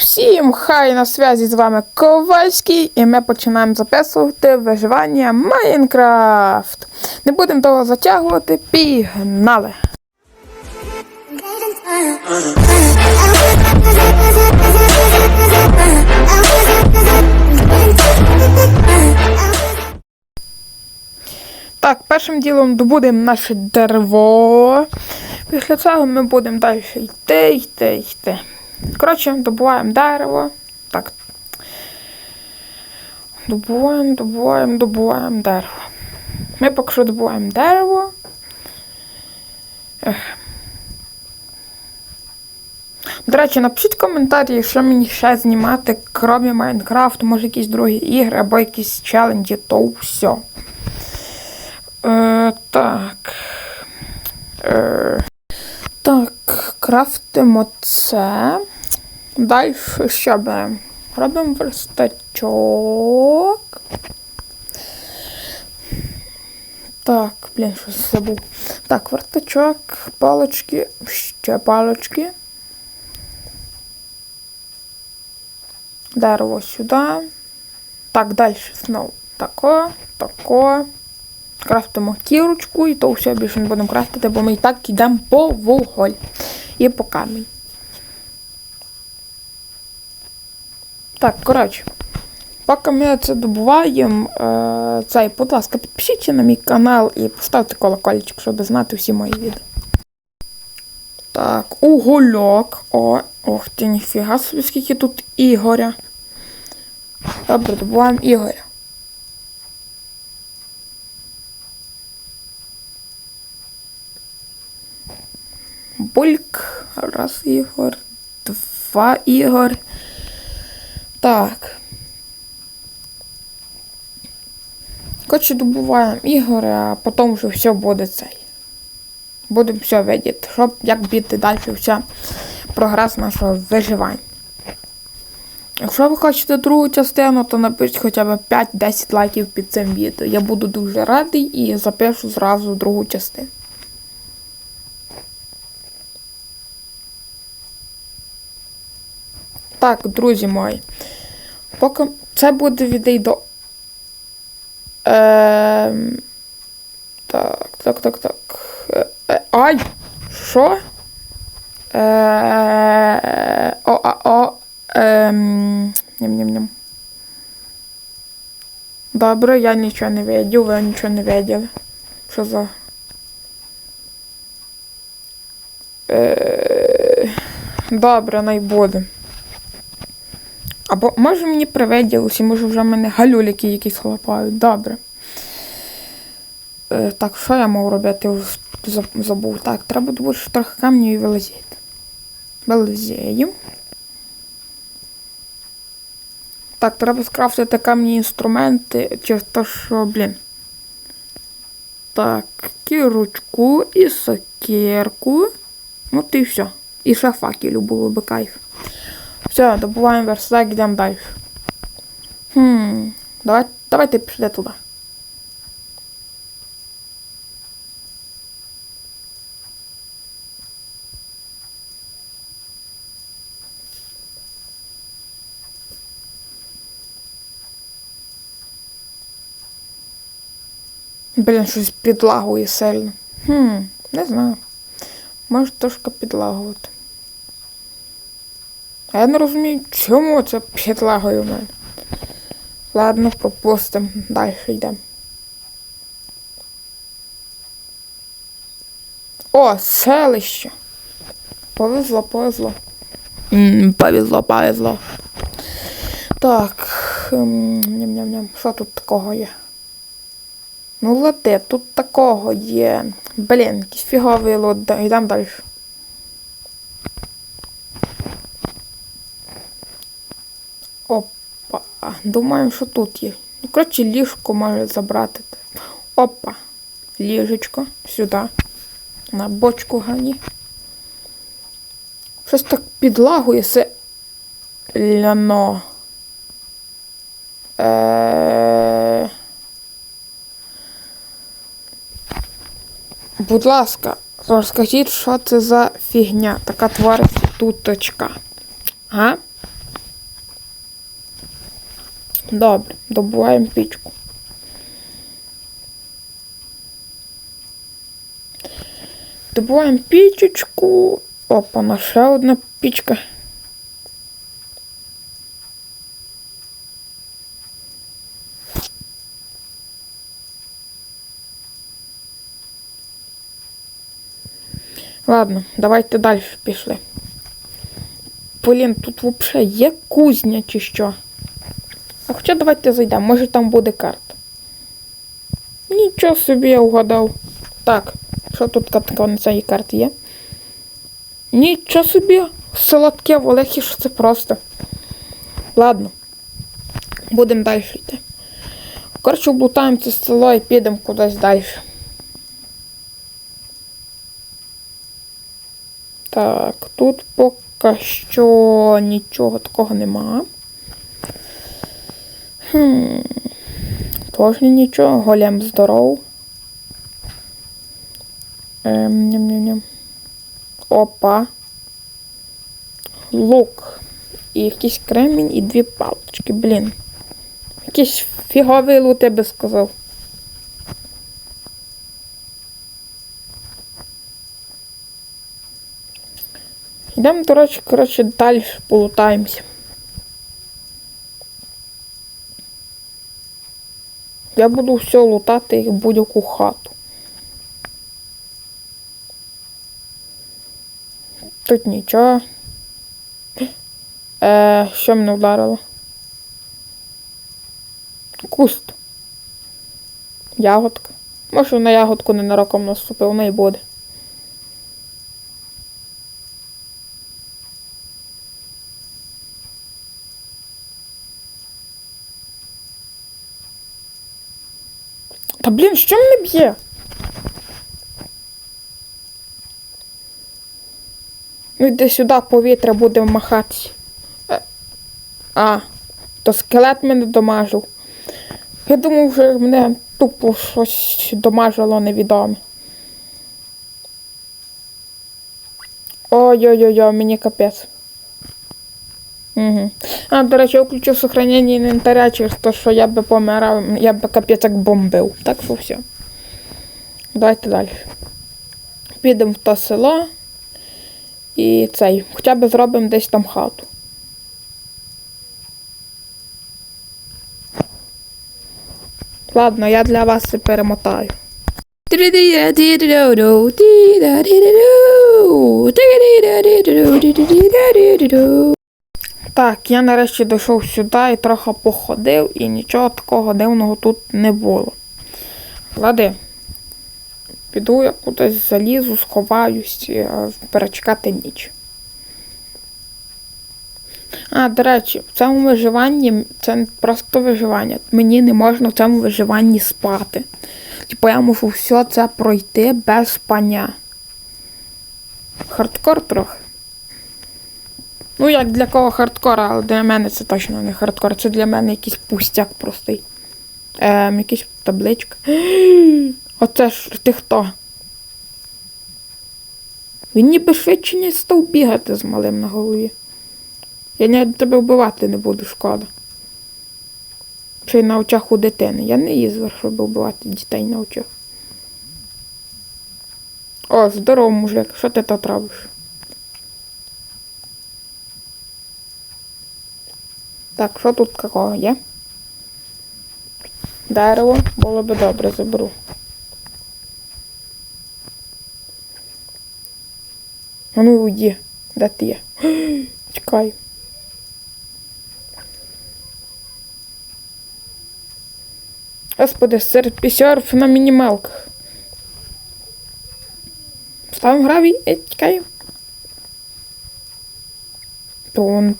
Всім хай на зв'язі з вами Ковальський, і ми починаємо записувати виживання Майнкрафт. Не будемо того затягувати, пігнали! Так, першим ділом добудемо наше дерево. Після цього ми будемо далі йти, йти, йти. Коротше, добуваємо дерево. Так. Добуваємо, добуваємо, добуваємо дерево. Ми поки що добуваємо дерево. Ех. До речі, напишіть коментарі, що мені ще знімати, крім Майнкрафту, може якісь другі ігри або якісь челенджі, то все. Е, так. Е, так, крафтимо це. Далі що беремо? Робимо верстачок. Так, блін, щось забув. Так, верстачок, палочки, ще палочки. Дерево сюди. Так, далі знову тако, тако. Крафтимо кірочку і то все більше не будемо крафтити, бо ми і так йдемо по вуголь і по камінь. Так, коротше, поки ми це добуваємо, е, цей, будь ласка, підпишіться на мій канал і поставте колокольчик, щоб знати всі мої відео. Так, угольок. О, ох ти, ніфіга собі, скільки тут Ігоря. Добре, добуваємо Ігоря. Бульк. Раз Ігор. Два Ігор. Так. Коротше, добуваємо ігор, а потім вже все буде цей. Будемо все видіти, щоб як бити далі вся прогрес нашого виживання. Якщо ви хочете другу частину, то напишіть хоча б 5-10 лайків під цим відео. Я буду дуже радий і запишу зразу другу частину. Так, друзі мої. Поки це буде відей до. Ем... Так, так, так, так. Е, е, ай! Що? Е, о, а, о, ем... Ням-ням-ням. Добре, я нічого не видів, ви нічого не виділи. Що за. Е, добре, най буде. Або може мені привиділося, може вже в мене галюліки якісь хлопають. Добре. Е, так, що я можу робити? Забув. Так, треба добути трохи камню і вилазити. Вилазіємо. Так, треба скрафтити камні інструменти, через те, що, блін. Так, кірочку і сокирку. Ну, ти все. І ще факелю було би кайф. Все, добуваємо верстак, йдемо далі. Хм, давай, давайте пішли туди. Блін, щось підлагує сильно. Хм, не знаю. Може трошки підлагувати. А я не розумію, чому це підлагою в мене. Ладно, пропустимо. Далі йдемо. О, селище. Повезло, повезло. М, повезло, повезло. Так. ем, Ням-ням-ням. Що тут такого є? Ну, ладе, тут такого є. Блін, якийсь фіговий лот. Йдемо далі. Опа. Думаю, що тут є. Ну, коротше, ліжко може забрати. Опа. Ліжечко. Сюди. На бочку гані. Щось так підлагує селяно. Е... Будь ласка, розкажіть, що це за фігня, така твориться туточка. А? Добре, добуваємо пічку. Добуваємо пічечку. Опа, на ще одна пічка. Ладно, давайте далі пішли. Блін, тут взагалі є кузня чи що? А хоча давайте зайдемо, може там буде карта. Нічого собі я угадав. Так, що тут така на цій карті є? Нічого собі, солодке в Олехі, що це просто. Ладно. Будемо далі йти. Коротше, облутаємо це село і підемо кудись далі. Так, тут поки що нічого такого нема. Хм. Тож нічого, голем здоров. Ем, ням -ням -ням. Опа. Лук. І якийсь кремінь і дві палочки, блін. Якийсь фіговий лут, я би сказав. Йдемо, речі, коротше, далі полутаємося. Я буду все лутати в будь-яку хату. Тут нічого. Е, що мене вдарило? Куст. Ягодка. Може на ягодку ненароком наступив, вона і буде. Та блін, що мене б'є? Ну сюди, повітря буде махатися. Е, А, то скелет мене домажив. Я думав, що мене тупо щось домажило невідоме. Ой-ой-ой, мені капець. Угу. А, до речі, я включив сохранення інвентаря через те, що я би помирав, я би капець як бомбив. Так що все. Давайте далі. Підемо в то село. І цей. Хоча б зробимо десь там хату. Ладно, я для вас це перемотаю. Так, я нарешті дійшов сюди і трохи походив, і нічого такого дивного тут не було. Лади, піду я кудись залізу, сховаюсь, е, перечекати ніч. А, до речі, в цьому виживанні це не просто виживання. Мені не можна в цьому виживанні спати. Типу я мушу все це пройти без спання. Хардкор трохи. Ну, як для кого хардкор, але для мене це точно не хардкор. Це для мене якийсь пустяк простий. Ем, якийсь табличка. Оце ж ти хто? Він ніби швидше не став бігати з малим на голові. Я навіть тебе вбивати не буду, шкода. Чи на очах у дитини. Я не їздив, щоб вбивати дітей на очах. О, здорово, мужик, що ти тут робиш? Так, що тут такого є? Дерево було би добре, заберу. А ну уйди, де ти є? Чекай. Господи, серф на мінімалках. Ставимо гравій, е, тун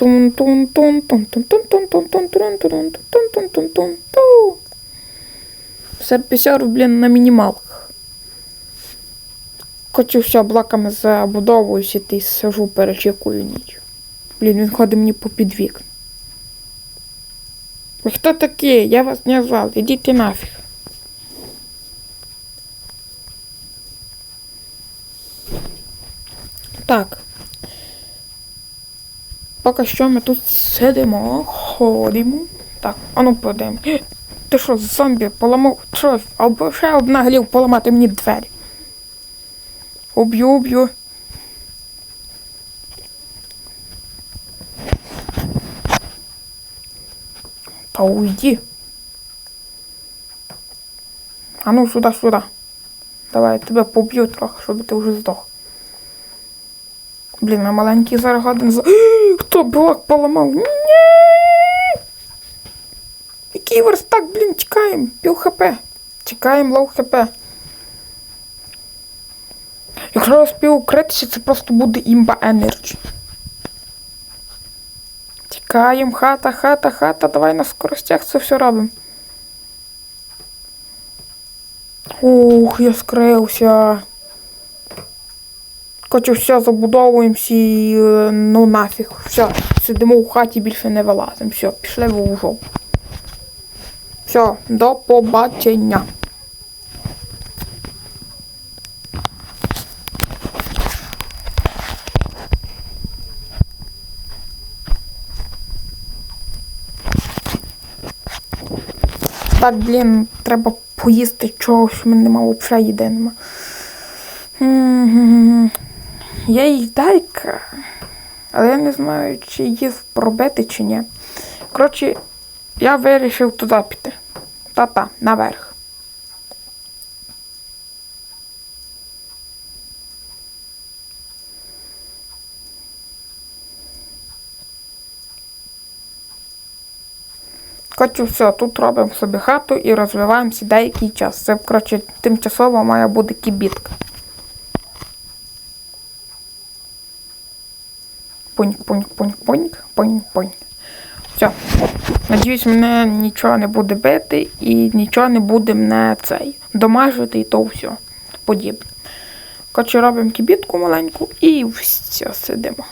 Серпісер, блін, на мінімалках. Хочу все блоками забудовуюся і сижу, перечекую ніч. Блін, він ходить мені по підвік. Ви хто такі? Я вас не звав. Ідіть нафіг. Так. Поки що ми тут сидимо, ходимо. Так, а ну подивимо. Ти що, зомбі поламав? Що, або ще обнаглів поламати мені двері. Уб'ю, уб'ю. Та уйди. А ну сюди, сюди. Давай, я тебе поб'ю трохи, щоб ти вже здох. Блін, а маленький зараз годин за. Хто блок поламав? Ні! Який верстак, блін, тікаємо. Пів хп. Тікаємо лоу хп. Якщо я спів укритися, це просто буде імба енерджі. Тікаємо, хата, хата, хата, давай на скоростях це все робимо. Ух, я скрився. Короче, все, забудовуємося і е, ну нафіг. Все, сидимо у хаті, більше не вилазимо. Все, пішли в ужов. Все, до побачення. Так, блін, треба поїсти чогось, в мене нема взагалі їди нема. М, Є їдайка, але я не знаю, чи її пробити чи ні. Коротше, я вирішив туди піти. Та-та, наверх. Коротше, все, тут робимо собі хату і розвиваємося деякий час. Це, коротше, тимчасово має бути кібітка. Пуньк. Все. Надіюсь, мене нічого не буде бити і нічого не буде мене цей домажити і то все подібне. Коротше, робимо кібітку маленьку і все, сидимо.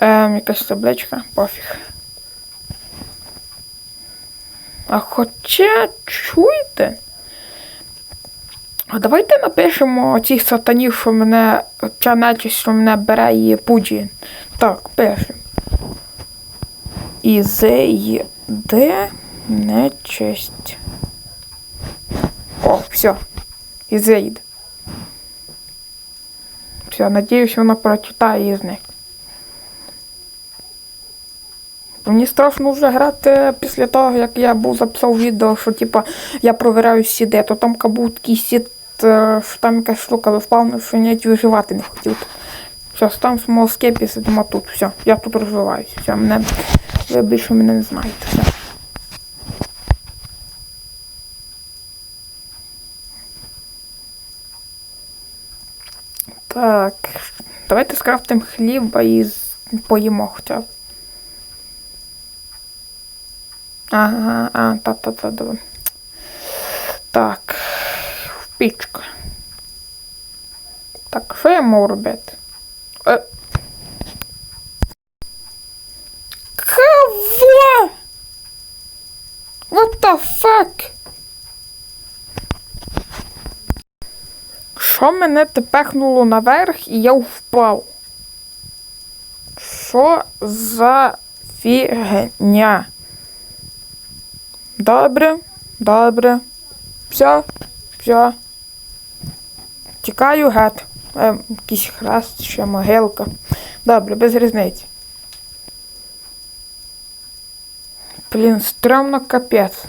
Ем, якась табличка, пофіг. А хоча чуєте? А давайте напишемо цих сатанів, що мене ця нечисть, що мене бере і пуджі. Так, пишемо. Ізеїде нечисть. О, все. Ізеїд. Все, надіюсь, вона прочитає і зник. Мені страшно вже грати після того, як я був записав відео, що типа я провіряю сіди, то там такий сіт, е, що там якась штука, але впевнений, що я навіть виживати не хотів. Все, там в сидимо тут. Все, я тут розвиваюся. Все, мене, ви більше мене не знаєте. Все. Так, давайте скрафтимо хліба і поїмо хоча б. Ага, а, та, та, та, давай. Так. В пічка. Так, що я можу робити? Е. Кого? What the fuck? Що мене тепехнуло наверх і я впав? Що за фігня? Добре, добре. Все, все. Тікаю гет. Е, якийсь хрест, ще могилка. Добре, без різниці. Блін, стрьомно капець.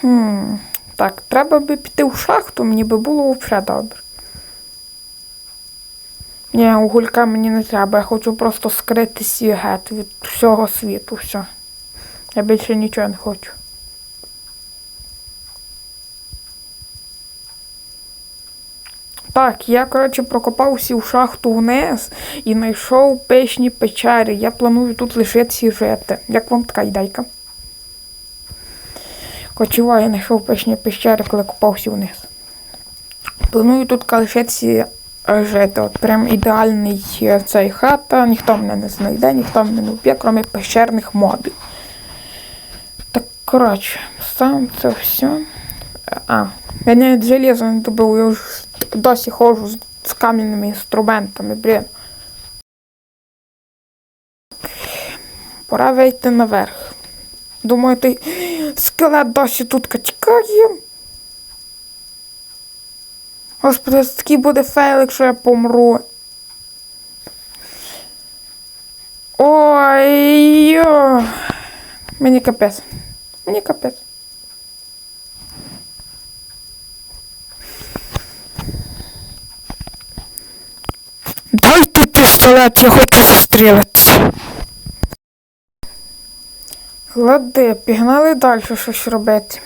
Хм. Так, треба би піти в шахту, мені би було взагалі добре. Ні, угулька мені не треба, я хочу просто скритися гет від всього світу, все. Я більше нічого не хочу. Так, я, коротше, прокопався в шахту вниз і знайшов пишні печери. Я планую тут лишитися і жити. Як вам така ідейка? Кочува, я знайшов пишні печери, коли копався вниз. Планую тут лишитися жити. От прям ідеальний е, цей хата, ніхто мене не знайде, ніхто мене не вб'є, крім пещерних мобів. Так Коротше, ставимо це все. А, я навіть железо не добив, я вже досі ходжу з, кам'яними інструментами, блін. Пора вийти наверх. Думаю, той скелет досі тут тікає. Господи, такий буде фейл, якщо я помру. Ой. йо. Мені капець. Мені капець. Дайте пістолет, я хочу застрілитися. Лади, пігнали далі щось робити.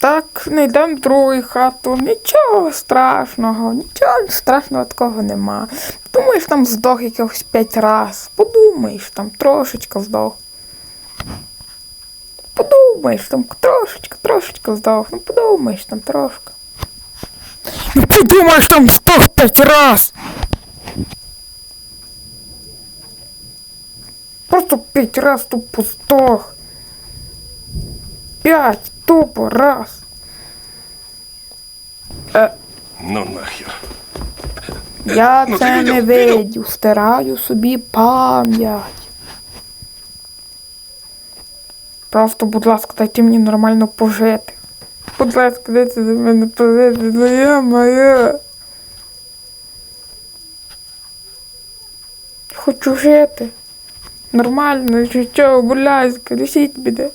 Так, не йдемо в другу хату. Нічого страшного, нічого страшного такого нема. Думаєш, там здох якихось п'ять раз. Подумаєш, там трошечка здох. Подумаєш, там трошечка, трошечка здох. Ну подумаєш, там трошки. Ну подумаєш, там здох п'ять раз. Просто п'ять раз тупо здох. П'ять тупо раз. Е, Ну нахер. я ну, це не видів, видів, стираю собі пам'ять. Просто, будь ласка, дайте мені нормально пожити. Будь ласка, дайте за мене пожити, ну я моя. Хочу жити. Нормальне життя, будь ласка, лишіть мене.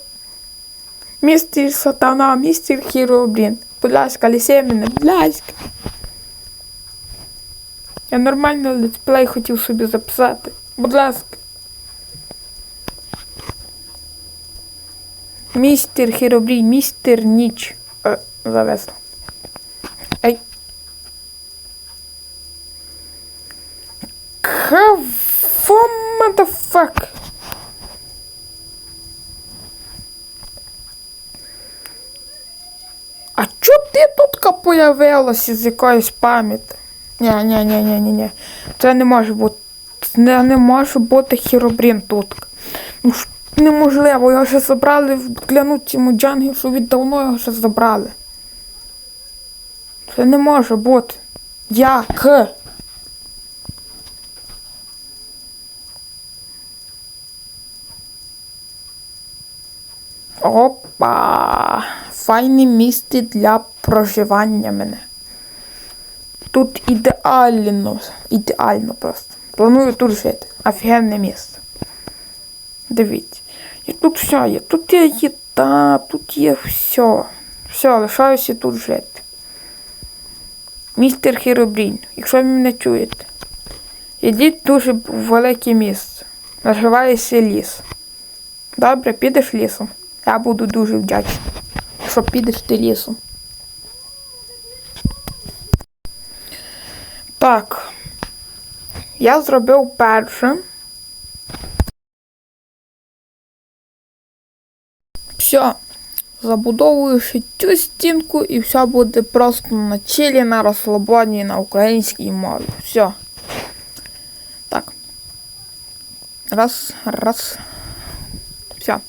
Містер Сатана, містер Хіробрін. Будь ласка, лісе мене, будь ласка. Я нормально летсплей хотів собі записати. Будь ласка. Містер Хіробрін, містер Ніч. Е, завесло. Ей. Кого, motherfuck? А чо ти тут появилася з якоїсь пам'яті? Ні, ні, ні, ні, ні. Це не може бути. Не, не може бути хіробрін тут. Ну неможливо, його вже забрали в клянутому джангі, що від давно його вже забрали. Це не може бути. Як? Опа! Файне місце для проживання мене. Тут ідеально, ідеально просто. Планую тут жити. Офігенне місце. Дивіться. І тут все є. Тут є їда, тут є все. Все, лишаюся тут жити. Містер Хіробрін, якщо ви мене чуєте, ідіть дуже в велике місце. Називається ліс. Добре, підеш лісом. Я буду дуже вдячний, що підеш ти лісом. Так. Я зробив перше. Все. Забудовую ще цю стінку і все буде просто на чилі, на розслабоні, на українській мові. Все. Так. Раз, раз. Все.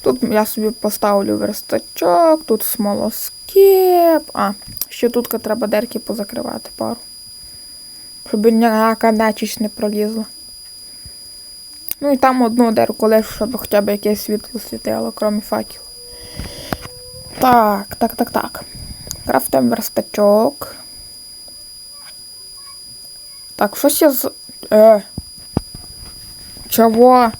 Тут я собі поставлю верстачок, тут смолоскип. А, ще тут треба дерки позакривати пару. Щоб ніяка нечість не пролізла. Ну і там одну дерку лише, щоб хоча б якесь світло світило, крім факелу. Так, так, так, так. Крафтим верстачок. Так, щось я з. Е. Чого?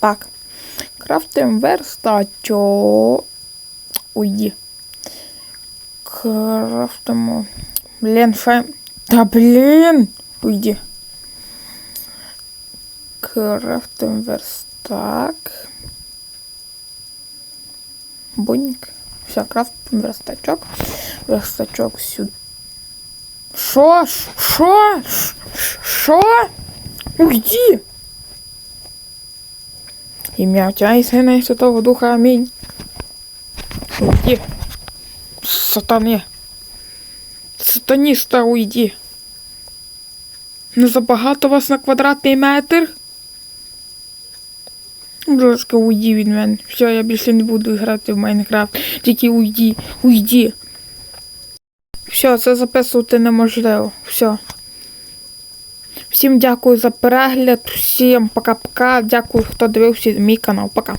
Так. Крафтим верстачок. Уйди. Крафтимо. Блін, ще. Та блін! Уйди. Крафтим верстак. Буньк. Все, крафтим верстачок. Верстачок сюди. Шо? Шо? Шо? Уйди! Ім'я Отця і Сина і Святого Духа. Амінь. Уйди. Сатани. Сатаніста уйди. Не забагато вас на квадратний метр? Будь ласка, уйди від мене. Все, я більше не буду грати в Майнкрафт. Тільки уйди, уйди. Все, це записувати неможливо. Все. Всім дякую за перегляд. Всім пока-пока. Дякую, хто дивився мій канал. Пока.